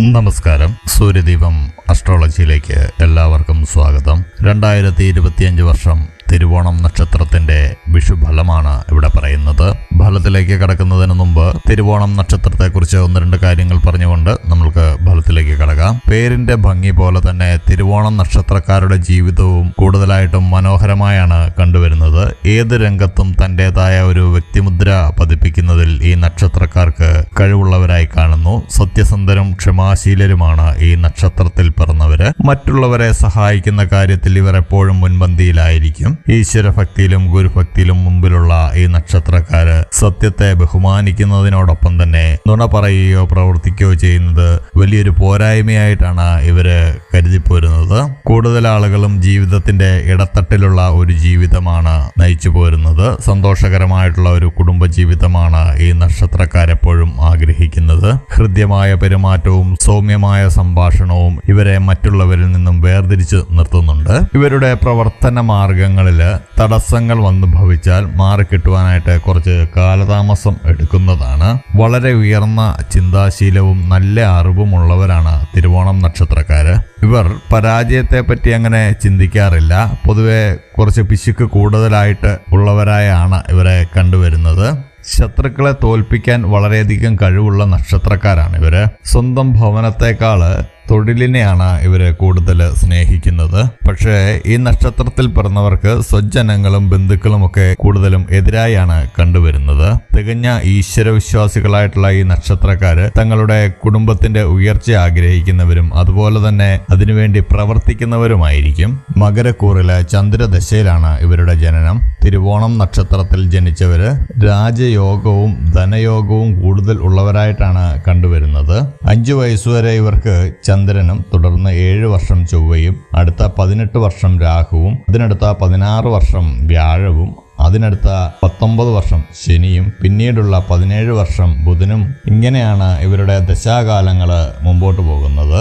നമസ്കാരം. സൂര്യദീപം അസ്ട്രോളജിയിലേക്ക് എല്ലാവർക്കും സ്വാഗതം. രണ്ടായിരത്തി ഇരുപത്തിയഞ്ച് വർഷം തിരുവോണം നക്ഷത്രത്തിന്റെ വിഷുഫലമാണ് ഇവിടെ പറയുന്നത്. ഫലത്തിലേക്ക് കടക്കുന്നതിന് മുമ്പ് തിരുവോണം നക്ഷത്രത്തെക്കുറിച്ച് ഒന്ന് രണ്ട് കാര്യങ്ങൾ പറഞ്ഞുകൊണ്ട് നമ്മൾക്ക് ഫലത്തിലേക്ക് കടക്കാം. പേരിന്റെ ഭംഗി പോലെ തന്നെ തിരുവോണം നക്ഷത്രക്കാരുടെ ജീവിതവും കൂടുതലായിട്ടും മനോഹരമായാണ് കണ്ടുവരുന്നത്. ഏത് രംഗത്തും തന്റേതായ ഒരു വ്യക്തിമുദ്ര പതിപ്പിക്കുന്നതിൽ ഈ നക്ഷത്രക്കാർക്ക് കഴിവുള്ളവരായി കാണുന്നു. സത്യസന്ധരും ക്ഷമാശീലരുമാണ് ഈ നക്ഷത്രത്തിൽ പിറന്നവര്. മറ്റുള്ളവരെ സഹായിക്കുന്ന കാര്യത്തിൽ ഇവർ എപ്പോഴും മുൻപന്തിയിലായിരിക്കും. ഈശ്വരഭക്തിയിലും ഗുരുഭക്തിയിലും മുമ്പിലുള്ള ഈ നക്ഷത്രക്കാര് സത്യത്തെ ബഹുമാനിക്കുന്നതിനോടൊപ്പം തന്നെ നുണ പറയുകയോ പ്രവർത്തിക്കുകയോ ചെയ്യുന്നത് വലിയൊരു പോരായ്മയായിട്ടാണ് ഇവർ കരുതിപ്പോരുന്നത്. കൂടുതൽ ആളുകളും ജീവിതത്തിന്റെ ഇടത്തട്ടിലുള്ള ഒരു ജീവിതമാണ് നയിച്ചു പോരുന്നത്. സന്തോഷകരമായിട്ടുള്ള ഒരു കുടുംബജീവിതമാണ് ഈ നക്ഷത്രക്കാരെപ്പോഴും ആഗ്രഹിക്കുന്നത്. ഹൃദ്യമായ പെരുമാറ്റവും സൗമ്യമായ സംഭാഷണവും ഇവരെ മറ്റുള്ളവരിൽ നിന്നും വേർതിരിച്ച് നിർത്തുന്നുണ്ട്. ഇവരുടെ പ്രവർത്തന മാർഗങ്ങളിൽ തടസ്സങ്ങൾ വന്നു ഭവിച്ചാൽ മാറിക്കിട്ടുവാനായിട്ട് കുറച്ച് കാലതാമസം എടുക്കുന്നതാണ്. വളരെ ഉയർന്ന ചിന്താശീലവും നല്ല അറിവുമുള്ളവരാണ് തിരുവോണം നക്ഷത്രക്കാര്. ഇവർ പരാജയത്തെ പറ്റി അങ്ങനെ ചിന്തിക്കാറില്ല. പൊതുവെ കുറച്ച് പിശുക്ക് കൂടുതലായിട്ട് ഉള്ളവരായാണ് ഇവരെ കണ്ടുവരുന്നത്. ശത്രുക്കളെ തോൽപ്പിക്കാൻ വളരെയധികം കഴിവുള്ള നക്ഷത്രക്കാരാണ് ഇവർ. സ്വന്തം ഭവനത്തെക്കാൾ തൊഴിലിനെയാണ് ഇവർ കൂടുതൽ സ്നേഹിക്കുന്നത്. പക്ഷേ ഈ നക്ഷത്രത്തിൽ പിറന്നവർക്ക് സ്വജനങ്ങളും ബന്ധുക്കളും ഒക്കെ കൂടുതലും എതിരായാണ് കണ്ടുവരുന്നത്. തികഞ്ഞ ഈശ്വര വിശ്വാസികളായിട്ടുള്ള ഈ നക്ഷത്രക്കാര് തങ്ങളുടെ കുടുംബത്തിന്റെ ഉയർച്ച ആഗ്രഹിക്കുന്നവരും അതുപോലെ തന്നെ അതിനുവേണ്ടി പ്രവർത്തിക്കുന്നവരുമായിരിക്കും. മകരക്കൂറിലെ ചന്ദ്രദശയിലാണ് ഇവരുടെ ജനനം. തിരുവോണം നക്ഷത്രത്തിൽ ജനിച്ചവര് രാജയോഗവും ധനയോഗവും കൂടുതൽ ഉള്ളവരായിട്ടാണ് കണ്ടുവരുന്നത്. അഞ്ചു വയസ്സുവരെ ഇവർക്ക് ചന്ദ്രനും തുടർന്ന് ഏഴ് വർഷം ചൊവ്വയും അടുത്ത പതിനെട്ട് വർഷം രാഹുവും അതിനടുത്ത പതിനാറ് വർഷം വ്യാഴവും അതിനടുത്ത പത്തൊമ്പത് വർഷം ശനിയും പിന്നീടുള്ള പതിനേഴ് വർഷം ബുധനും. ഇങ്ങനെയാണ് ഇവരുടെ ദശാകാലങ്ങൾ മുമ്പോട്ട് പോകുന്നത്.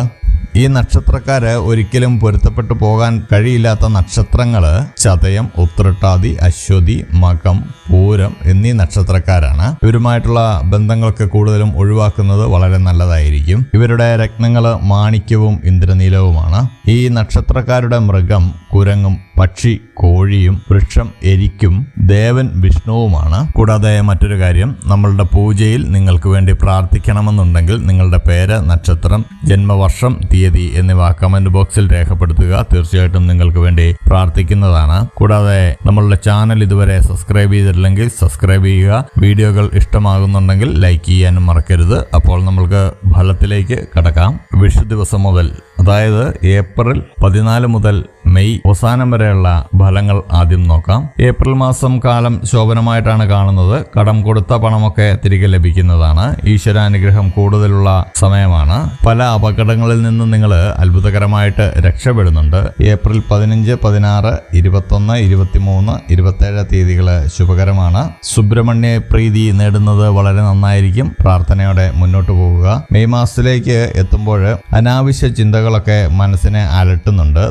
ഈ നക്ഷത്രക്കാര് ഒരിക്കലും പൊരുത്തപ്പെട്ടു പോകാൻ കഴിയില്ലാത്ത നക്ഷത്രങ്ങൾ ചതയം ഉത്രട്ടാതി അശ്വതി മകം പൂരം എന്നീ നക്ഷത്രക്കാരാണ്. ഇവരുമായിട്ടുള്ള ബന്ധങ്ങളൊക്കെ കൂടുതലും ഒഴിവാക്കുന്നത് വളരെ നല്ലതായിരിക്കും. ഇവരുടെ രത്നങ്ങൾ മാണിക്യവും ഇന്ദ്രനീലവുമാണ്. ഈ നക്ഷത്രക്കാരുടെ മൃഗം കുരങ്ങും പക്ഷി കോഴിയും വൃക്ഷം എരിക്കും ദേവൻ വിഷ്ണുവുമാണ്. കൂടാതെ മറ്റൊരു കാര്യം നമ്മളുടെ പൂജയിൽ നിങ്ങൾക്ക് വേണ്ടി പ്രാർത്ഥിക്കണമെന്നുണ്ടെങ്കിൽ നിങ്ങളുടെ പേര് നക്ഷത്രം ജന്മവർഷം തീയതി എന്നിവ കമന്റ് ബോക്സിൽ രേഖപ്പെടുത്തുക. തീർച്ചയായിട്ടും നിങ്ങൾക്ക് വേണ്ടി പ്രാർത്ഥിക്കുന്നതാണ്. കൂടാതെ നമ്മളുടെ ചാനൽ ഇതുവരെ സബ്സ്ക്രൈബ് ചെയ്തിട്ടില്ലെങ്കിൽ സബ്സ്ക്രൈബ് ചെയ്യുക. വീഡിയോകൾ ഇഷ്ടമാകുന്നുണ്ടെങ്കിൽ ലൈക്ക് ചെയ്യാനും മറക്കരുത്. അപ്പോൾ നമ്മൾക്ക് ഫലത്തിലേക്ക് കടക്കാം. വിഷു ദിവസം മുതൽ അതായത് ഏപ്രിൽ പതിനാല് മുതൽ മെയ് അവസാനം വരെയുള്ള ഫലങ്ങൾ ആദ്യം നോക്കാം. ഏപ്രിൽ മാസം കാലം ശോഭനമായിട്ടാണ് കാണുന്നത്. കടം കൊടുത്ത പണമൊക്കെ തിരികെ ലഭിക്കുന്നതാണ്. ഈശ്വരാനുഗ്രഹം കൂടുതലുള്ള സമയമാണ്. പല അപകടങ്ങളിൽ നിന്നും നിങ്ങൾ അത്ഭുതകരമായിട്ട് രക്ഷപ്പെടുന്നുണ്ട്. ഏപ്രിൽ പതിനഞ്ച് പതിനാറ് ഇരുപത്തൊന്ന് ഇരുപത്തിമൂന്ന് ഇരുപത്തേഴ് തീയതികൾ ശുഭകരമാണ്. സുബ്രഹ്മണ്യ പ്രീതി നേടുന്നത് വളരെ നന്നായിരിക്കും. പ്രാർത്ഥനയോടെ മുന്നോട്ട് പോകുക മെയ് മാസത്തിലേക്ക് എത്തുമ്പോൾ അനാവശ്യ ചിന്തകളൊക്കെ മനസ്സിനെ അലട്ടുന്നുണ്ട്.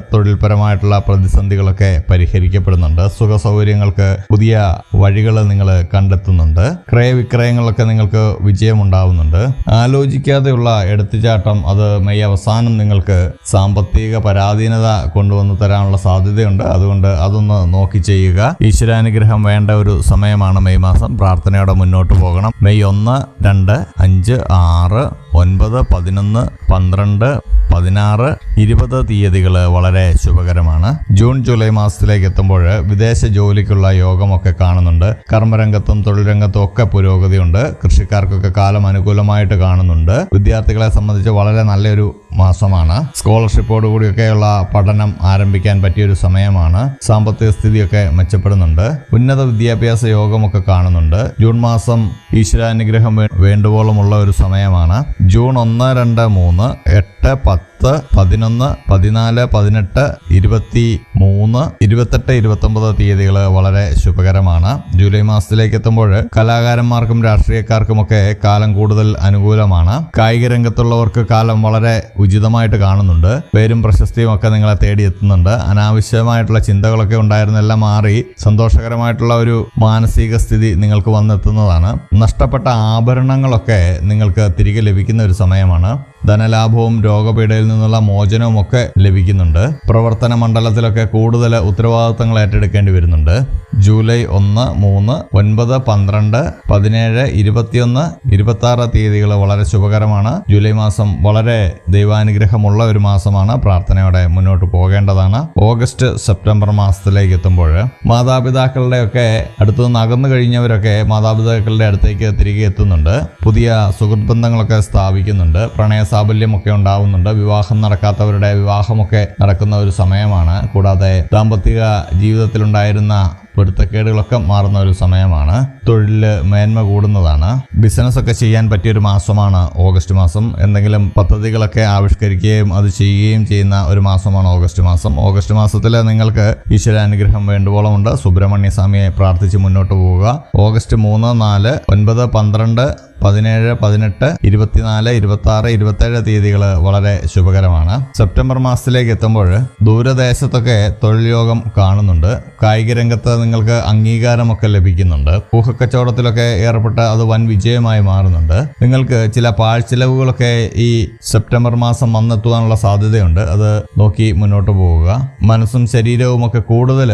തൊഴിൽപരമായിട്ടുള്ള പ്രതിസന്ധികളൊക്കെ പരിഹരിക്കപ്പെടുന്നുണ്ട്. സുഖ സൗകര്യങ്ങൾക്ക് പുതിയ വഴികൾ നിങ്ങൾ കണ്ടെത്തുന്നുണ്ട്. ക്രയവിക്രയങ്ങളൊക്കെ നിങ്ങൾക്ക് വിജയമുണ്ടാവുന്നുണ്ട്. ആലോചിക്കാതെയുള്ള എടുത്തുചാട്ടം അത് മെയ് അവസാനം നിങ്ങൾക്ക് സാമ്പത്തിക പരാധീനത കൊണ്ടുവന്ന് തരാനുള്ള സാധ്യതയുണ്ട്. അതുകൊണ്ട് അതൊന്ന് നോക്കി ചെയ്യുക. ഈശ്വരാനുഗ്രഹം വേണ്ട ഒരു സമയമാണ് മെയ് മാസം. പ്രാർത്ഥനയോടെ മുന്നോട്ട് പോകണം. മെയ് ഒന്ന് രണ്ട് അഞ്ച് ആറ് ഒൻപത് പതിനൊന്ന് പന്ത്രണ്ട് പതിനാറ് ഇരുപത് തീയതികൾ വളരെ ശുഭകരമാണ്. ജൂൺ ജൂലൈ മാസത്തിലേക്ക് എത്തുമ്പോൾ വിദേശ ജോലിക്കുള്ള യോഗമൊക്കെ കാണുന്നുണ്ട്. കർമ്മരംഗത്തും തൊഴിൽ രംഗത്തും ഒക്കെ പുരോഗതിയുണ്ട്. കൃഷിക്കാർക്കൊക്കെ കാലം അനുകൂലമായിട്ട് കാണുന്നുണ്ട്. വിദ്യാർത്ഥികളെ സംബന്ധിച്ച് വളരെ നല്ലൊരു മാസമാണ്. സ്കോളർഷിപ്പോടുകൂടിയൊക്കെയുള്ള പഠനം ആരംഭിക്കാൻ പറ്റിയൊരു സമയമാണ്. സാമ്പത്തിക സ്ഥിതിയൊക്കെ മെച്ചപ്പെടുന്നുണ്ട്. ഉന്നത വിദ്യാഭ്യാസ യോഗമൊക്കെ കാണുന്നുണ്ട്. ജൂൺ മാസം ഈശ്വരാനുഗ്രഹം വേണ്ടുവോളമുള്ള ഒരു സമയമാണ്. ജൂൺ ഒന്ന് രണ്ട് മൂന്ന് എട്ട് പത്ത് പതിനൊന്ന് പതിനാല് പതിനെട്ട് ഇരുപത്തി മൂന്ന് ഇരുപത്തെട്ട് ഇരുപത്തൊമ്പത് തീയതികൾ വളരെ ശുഭകരമാണ്. ജൂലൈ മാസത്തിലേക്ക് എത്തുമ്പോൾ കലാകാരന്മാർക്കും രാഷ്ട്രീയക്കാർക്കുമൊക്കെ കാലം കൂടുതൽ അനുകൂലമാണ്. കായിക രംഗത്തുള്ളവർക്ക് കാലം വളരെ ഉചിതമായിട്ട് കാണുന്നുണ്ട്. പേരും പ്രശസ്തിയും ഒക്കെ നിങ്ങളെ തേടിയെത്തുന്നുണ്ട് അനാവശ്യമായിട്ടുള്ള ചിന്തകളൊക്കെ ഉണ്ടായിരുന്നെല്ലാം മാറി സന്തോഷകരമായിട്ടുള്ള ഒരു മാനസിക സ്ഥിതി നിങ്ങൾക്ക് വന്നെത്തുന്നതാണ്. നഷ്ടപ്പെട്ട ആഭരണങ്ങളൊക്കെ നിങ്ങൾക്ക് തിരികെ ലഭിക്കുന്ന ഒരു സമയമാണ്. ധനലാഭവും രോഗപീഠയിൽ നിന്നുള്ള മോചനവും ഒക്കെ ലഭിക്കുന്നുണ്ട്. പ്രവർത്തന മണ്ഡലത്തിലൊക്കെ കൂടുതൽ ഉത്തരവാദിത്തങ്ങൾ ഏറ്റെടുക്കേണ്ടി വരുന്നുണ്ട്. ജൂലൈ ഒന്ന് മൂന്ന് ഒൻപത് പന്ത്രണ്ട് പതിനേഴ് ഇരുപത്തിയൊന്ന് ഇരുപത്തി ആറ് തീയതികൾ വളരെ ശുഭകരമാണ്. ജൂലൈ മാസം വളരെ ദൈവാനുഗ്രഹമുള്ള ഒരു മാസമാണ്. പ്രാർത്ഥനയോടെ മുന്നോട്ട് പോകേണ്ടതാണ്. ഓഗസ്റ്റ് സെപ്റ്റംബർ മാസത്തിലേക്ക് എത്തുമ്പോൾ മാതാപിതാക്കളുടെയൊക്കെ അടുത്തു നിന്ന് അകന്നു കഴിഞ്ഞവരൊക്കെ മാതാപിതാക്കളുടെ അടുത്തേക്ക് തിരികെ എത്തുന്നുണ്ട്. പുതിയ സുഹൃത്ത് ബന്ധങ്ങളൊക്കെ സ്ഥാപിക്കുന്നുണ്ട്. പ്രണയ സാബല്യമൊക്കെ ഉണ്ടാവുന്നുണ്ട്. വിവാഹം നടക്കാത്തവരുടെ വിവാഹമൊക്കെ നടക്കുന്ന ഒരു സമയമാണ്. കൂടാതെ ദാമ്പത്തിക ജീവിതത്തിലുണ്ടായിരുന്ന പൊരുത്തക്കേടുകളൊക്കെ മാറുന്ന ഒരു സമയമാണ്. തൊഴിലിൽ മേന്മ കൂടുന്നതാണ്. ബിസിനസ് ഒക്കെ ചെയ്യാൻ പറ്റിയ ഒരു മാസമാണ് ഓഗസ്റ്റ് മാസം. എന്തെങ്കിലും പദ്ധതികളൊക്കെ ആവിഷ്കരിക്കുകയും അത് ചെയ്യുകയും ചെയ്യുന്ന ഒരു മാസമാണ് ഓഗസ്റ്റ് മാസം. ഓഗസ്റ്റ് മാസത്തിൽ നിങ്ങൾക്ക് ഈശ്വരാനുഗ്രഹം വേണ്ടുവോളമുണ്ട്. സുബ്രഹ്മണ്യ സ്വാമിയെ പ്രാർത്ഥിച്ച് മുന്നോട്ട് പോവുക. ഓഗസ്റ്റ് മൂന്ന് നാല് ഒൻപത് പന്ത്രണ്ട് പതിനേഴ് പതിനെട്ട് ഇരുപത്തിനാല് ഇരുപത്തി ആറ് ഇരുപത്തേഴ് തീയതികൾ വളരെ ശുഭകരമാണ്. സെപ്റ്റംബർ മാസത്തിലേക്ക് എത്തുമ്പോൾ ദൂരദേശത്തൊക്കെ തൊഴിൽ യോഗം കാണുന്നുണ്ട്. കായിക രംഗത്ത് നിങ്ങൾക്ക് അംഗീകാരമൊക്കെ ലഭിക്കുന്നുണ്ട്. ഊഹക്കച്ചവടത്തിലൊക്കെ ഏർപ്പെട്ട് അത് വൻ വിജയമായി മാറുന്നുണ്ട്. നിങ്ങൾക്ക് ചില പാഴ്ചിലവുകളൊക്കെ ഈ സെപ്റ്റംബർ മാസം വന്നെത്തുവാനുള്ള സാധ്യതയുണ്ട്. അത് നോക്കി മുന്നോട്ട് പോവുക. മനസ്സും ശരീരവും ഒക്കെ കൂടുതൽ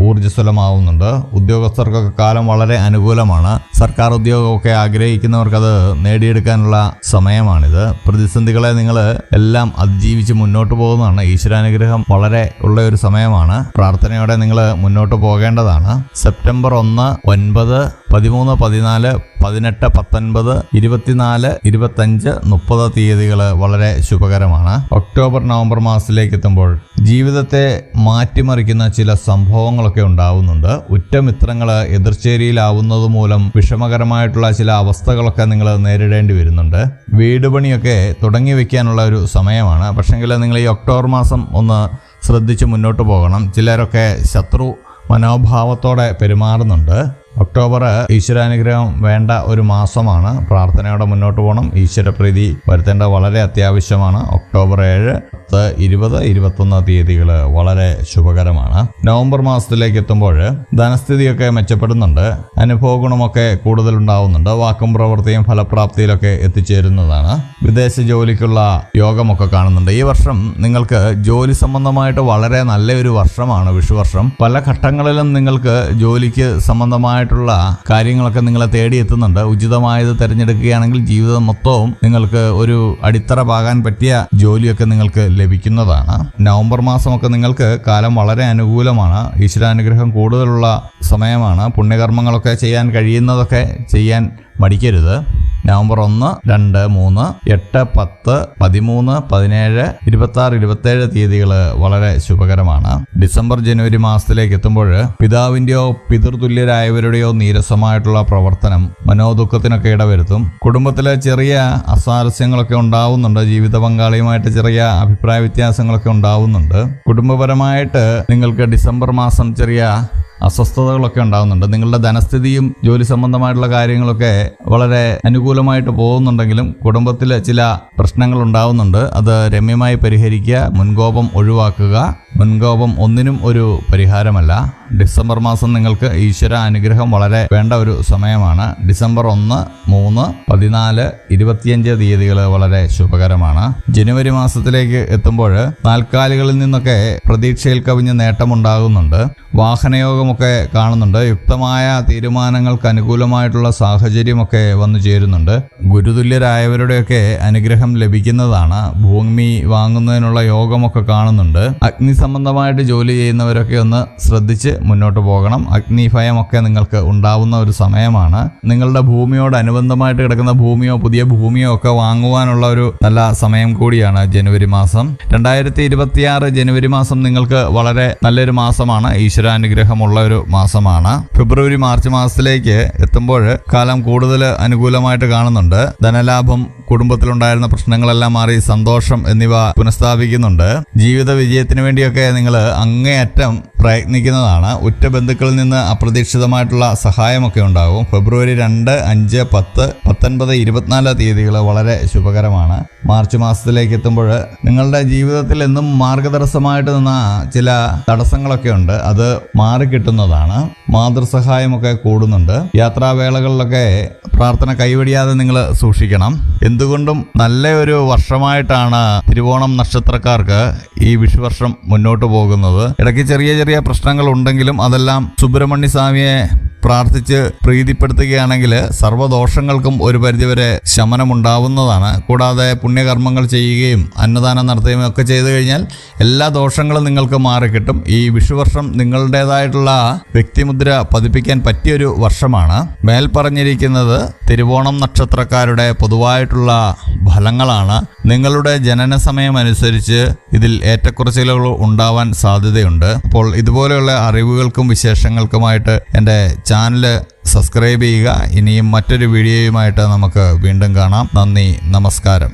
ഊർജസ്വലമാവുന്നുണ്ട്. ഉദ്യോഗസ്ഥർക്കൊക്കെ കാലം വളരെ അനുകൂലമാണ്. സർക്കാർ ഉദ്യോഗമൊക്കെ ആഗ്രഹിക്കുന്നവർക്കത് നേടിയെടുക്കാനുള്ള സമയമാണിത്. പ്രതിസന്ധികളെ നിങ്ങൾ എല്ലാം അതിജീവിച്ച് മുന്നോട്ട് പോകുന്നതാണ്. ഈശ്വരാനുഗ്രഹം വളരെ ഉള്ള ഒരു സമയമാണ്. പ്രാർത്ഥനയോടെ നിങ്ങൾ മുന്നോട്ട് പോകേണ്ടതാണ്. സെപ്റ്റംബർ ഒന്ന് ഒൻപത് പതിമൂന്ന് പതിനാല് പതിനെട്ട് പത്തൊൻപത് ഇരുപത്തിനാല് ഇരുപത്തഞ്ച് മുപ്പത് തീയതികൾ വളരെ ശുഭകരമാണ്. ഒക്ടോബർ നവംബർ മാസത്തിലേക്ക് എത്തുമ്പോൾ ജീവിതത്തെ മാറ്റിമറിക്കുന്ന ചില സംഭവങ്ങളൊക്കെ ഉണ്ടാവുന്നുണ്ട്. ഉറ്റമിത്രങ്ങൾ എതിർച്ചേരിയിലാവുന്നത് മൂലം വിഷമകരമായിട്ടുള്ള ചില അവസ്ഥകളൊക്കെ നിങ്ങൾ നേരിടേണ്ടി വരുന്നുണ്ട്. വീട് പണിയൊക്കെ തുടങ്ങി വെക്കാനുള്ള ഒരു സമയമാണ്. പക്ഷെങ്കിൽ നിങ്ങൾ ഈ ഒക്ടോബർ മാസം ഒന്ന് ശ്രദ്ധിച്ച് മുന്നോട്ട് പോകണം. ചിലരൊക്കെ ശത്രു മനോഭാവത്തോടെ പെരുമാറുന്നുണ്ട്. ഒക്ടോബർ ഈശ്വരാനുഗ്രഹം വേണ്ട ഒരു മാസമാണ്. പ്രാർത്ഥനയോടെ മുന്നോട്ട് പോകണം ഈശ്വരപ്രീതി വരുത്തേണ്ട വളരെ അത്യാവശ്യമാണ്. ഒക്ടോബർ ഏഴ് പത്ത് ഇരുപത് ഇരുപത്തൊന്ന് തീയതികൾ വളരെ ശുഭകരമാണ്. നവംബർ മാസത്തിലേക്ക് എത്തുമ്പോൾ ധനസ്ഥിതിയൊക്കെ മെച്ചപ്പെടുന്നുണ്ട്. അനുഭവ ഗുണമൊക്കെ കൂടുതൽ ഉണ്ടാവുന്നുണ്ട് വാക്കും പ്രവൃത്തിയും ഫലപ്രാപ്തിയിലൊക്കെ എത്തിച്ചേരുന്നതാണ്. വിദേശ ജോലിക്കുള്ള യോഗമൊക്കെ കാണുന്നുണ്ട്. ഈ വർഷം നിങ്ങൾക്ക് ജോലി സംബന്ധമായിട്ട് വളരെ നല്ല ഒരു വർഷമാണ് വിഷുവർഷം. പല ഘട്ടങ്ങളിലും നിങ്ങൾക്ക് ജോലിക്ക് സംബന്ധമായിട്ടുള്ള കാര്യങ്ങളൊക്കെ നിങ്ങളെ തേടിയെത്തുന്നുണ്ട് ഉചിതമായത് തിരഞ്ഞെടുക്കുകയാണെങ്കിൽ ജീവിതം മൊത്തവും നിങ്ങൾക്ക് ഒരു അടിത്തറ പാകാൻ പറ്റിയ ജോലിയൊക്കെ നിങ്ങൾക്ക് ലഭിക്കുന്നതാണ്. നവംബർ മാസമൊക്കെ നിങ്ങൾക്ക് കാലം വളരെ അനുകൂലമാണ്. ഈശ്വരാനുഗ്രഹം കൂടുതലുള്ള സമയമാണ്. പുണ്യകർമ്മങ്ങളൊക്കെ ചെയ്യാൻ കഴിയുന്നതൊക്കെ ചെയ്യാൻ മടിക്കരുത്. നവംബർ ഒന്ന് രണ്ട് മൂന്ന് എട്ട് പത്ത് പതിമൂന്ന് പതിനേഴ് ഇരുപത്തി ആറ് ഇരുപത്തേഴ് തീയതികൾ വളരെ ശുഭകരമാണ്. ഡിസംബർ ജനുവരി മാസത്തിലേക്ക് എത്തുമ്പോൾ പിതാവിന്റെയോ പിതൃതുല്യരായവരുടെയോ നീരസമായിട്ടുള്ള പ്രവർത്തനം മനോദുഃഖത്തിനൊക്കെ ഇടവരുത്തും. കുടുംബത്തിലെ ചെറിയ അസാരസ്യങ്ങളൊക്കെ ഉണ്ടാവുന്നുണ്ട്. ജീവിത പങ്കാളിയുമായിട്ട് ചെറിയ അഭിപ്രായ വ്യത്യാസങ്ങളൊക്കെ ഉണ്ടാവുന്നുണ്ട്. കുടുംബപരമായിട്ട് നിങ്ങൾക്ക് ഡിസംബർ മാസം ചെറിയ അസ്വസ്ഥതകളൊക്കെ ഉണ്ടാകുന്നുണ്ട് നിങ്ങളുടെ ധനസ്ഥിതിയും ജോലി സംബന്ധമായിട്ടുള്ള കാര്യങ്ങളൊക്കെ വളരെ അനുകൂലമായിട്ട് പോകുന്നുണ്ടെങ്കിലും കുടുംബത്തിൽ ചില പ്രശ്നങ്ങൾ ഉണ്ടാകുന്നുണ്ട് അത് രമ്യമായി പരിഹരിക്കുക മുൻകോപം ഒഴിവാക്കുക. മുൻകോപം ഒന്നിനും ഒരു പരിഹാരമല്ല. ഡിസംബർ മാസം നിങ്ങൾക്ക് ഈശ്വര അനുഗ്രഹം വളരെ വേണ്ട ഒരു സമയമാണ്. ഡിസംബർ ഒന്ന് മൂന്ന് പതിനാല് ഇരുപത്തിയഞ്ച് തീയതികൾ വളരെ ശുഭകരമാണ്. ജനുവരി മാസത്തിലേക്ക് എത്തുമ്പോൾ നാൽക്കാലികളിൽ നിന്നൊക്കെ പ്രതീക്ഷയിൽ കവിഞ്ഞ് നേട്ടമുണ്ടാകുന്നുണ്ട്. വാഹനയോഗമൊക്കെ കാണുന്നുണ്ട്. യുക്തമായ തീരുമാനങ്ങൾക്ക് അനുകൂലമായിട്ടുള്ള സാഹചര്യമൊക്കെ വന്നു ചേരുന്നുണ്ട്. ഗുരുതുല്യരായവരുടെയൊക്കെ അനുഗ്രഹം ലഭിക്കുന്നതാണ്. ഭൂമി വാങ്ങുന്നതിനുള്ള യോഗമൊക്കെ കാണുന്നുണ്ട്. അഗ്നി സംബന്ധമായിട്ട് ജോലി ചെയ്യുന്നവരൊക്കെ ഒന്ന് ശ്രദ്ധിച്ച് മുന്നോട്ട് പോകണം. അഗ്നിഭയമൊക്കെ നിങ്ങൾക്ക് ഉണ്ടാവുന്ന ഒരു സമയമാണ്. നിങ്ങളുടെ ഭൂമിയോട് അനുബന്ധമായിട്ട് കിടക്കുന്ന ഭൂമിയോ പുതിയ ഭൂമിയോ ഒക്കെ വാങ്ങുവാനുള്ള ഒരു നല്ല സമയം കൂടിയാണ് ജനുവരി മാസം. രണ്ടായിരത്തി ഇരുപത്തിയാറ് ജനുവരി മാസം നിങ്ങൾക്ക് വളരെ നല്ലൊരു മാസമാണ്. ഈശ്വരാനുഗ്രഹമുള്ള ഒരു മാസമാണ്. ഫെബ്രുവരി മാർച്ച് മാസത്തിലേക്ക് എത്തുമ്പോൾ കാലം കൂടുതൽ അനുകൂലമായിട്ട് കാണുന്നുണ്ട്. ധനലാഭം കുടുംബത്തിലുണ്ടായിരുന്ന പ്രശ്നങ്ങളെല്ലാം മാറി സന്തോഷം എന്നിവ പുനഃസ്ഥാപിക്കുന്നുണ്ട്. ജീവിത വിജയത്തിന് വേണ്ടിയൊക്കെ നിങ്ങൾ അങ്ങേയറ്റം പ്രയത്നിക്കുന്നതാണ്. ഉറ്റ ബന്ധുക്കളിൽ നിന്ന് അപ്രതീക്ഷിതമായിട്ടുള്ള സഹായമൊക്കെ ഉണ്ടാകും. ഫെബ്രുവരി രണ്ട് അഞ്ച് പത്ത് പത്തൊൻപത് ഇരുപത്തിനാല് തീയതികൾ വളരെ ശുഭകരമാണ്. മാർച്ച് മാസത്തിലേക്ക് എത്തുമ്പോൾ നിങ്ങളുടെ ജീവിതത്തിൽ എന്നും മാർഗതടസ്സമായിട്ട് നിന്ന ചില തടസ്സങ്ങളൊക്കെ ഉണ്ട്. അത് മാറിക്കിട്ടുന്നതാണ് മാതൃസഹായമൊക്കെ കൂടുന്നുണ്ട്. യാത്രാവേളകളിലൊക്കെ പ്രാർത്ഥന കൈവടിയാതെ നിങ്ങൾ സൂക്ഷിക്കണം. എന്തുകൊണ്ടും നല്ല ഒരു വർഷമായിട്ടാണ് തിരുവോണം നക്ഷത്രക്കാർക്ക് ഈ വിഷുവർഷം മുന്നോട്ട് പോകുന്നത്. ഇടയ്ക്ക് ചെറിയ ചെറിയ പ്രശ്നങ്ങൾ ഉണ്ടെങ്കിലും അതെല്ലാം സുബ്രഹ്മണ്യ സ്വാമിയെ പ്രാർത്ഥിച്ച് പ്രീതിപ്പെടുത്തുകയാണെങ്കിൽ സർവദോഷങ്ങൾക്കും ഒരു പരിധിവരെ ശമനമുണ്ടാവുന്നതാണ്. കൂടാതെ പുണ്യകർമ്മങ്ങൾ ചെയ്യുകയും അന്നദാനം നടത്തുകയും ഒക്കെ ചെയ്തു കഴിഞ്ഞാൽ എല്ലാ ദോഷങ്ങളും നിങ്ങൾക്ക് മാറിക്കിട്ടും. ഈ വിഷുവർഷം നിങ്ങളുടേതായിട്ടുള്ള വ്യക്തിമുദ്ര പതിപ്പിക്കാൻ പറ്റിയൊരു വർഷമാണ്. മേൽ പറഞ്ഞിരിക്കുന്നത് തിരുവോണം നക്ഷത്രക്കാരുടെ പൊതുവായിട്ടുള്ള ഫലങ്ങളാണ്. നിങ്ങളുടെ ജനന സമയം അനുസരിച്ച് ഇതിൽ ഏറ്റക്കുറച്ചിലുകൾ ഉണ്ടാവാൻ സാധ്യതയുണ്ട്. അപ്പോൾ ഇതുപോലെയുള്ള അറിവുകൾക്കും വിശേഷങ്ങൾക്കുമായിട്ട് എന്റെ ചാനൽ സബ്സ്ക്രൈബ് ചെയ്യുക. ഇനിയും മറ്റൊരു വീഡിയോയുമായിട്ട് നമുക്ക് വീണ്ടും കാണാം. നന്ദി നമസ്കാരം.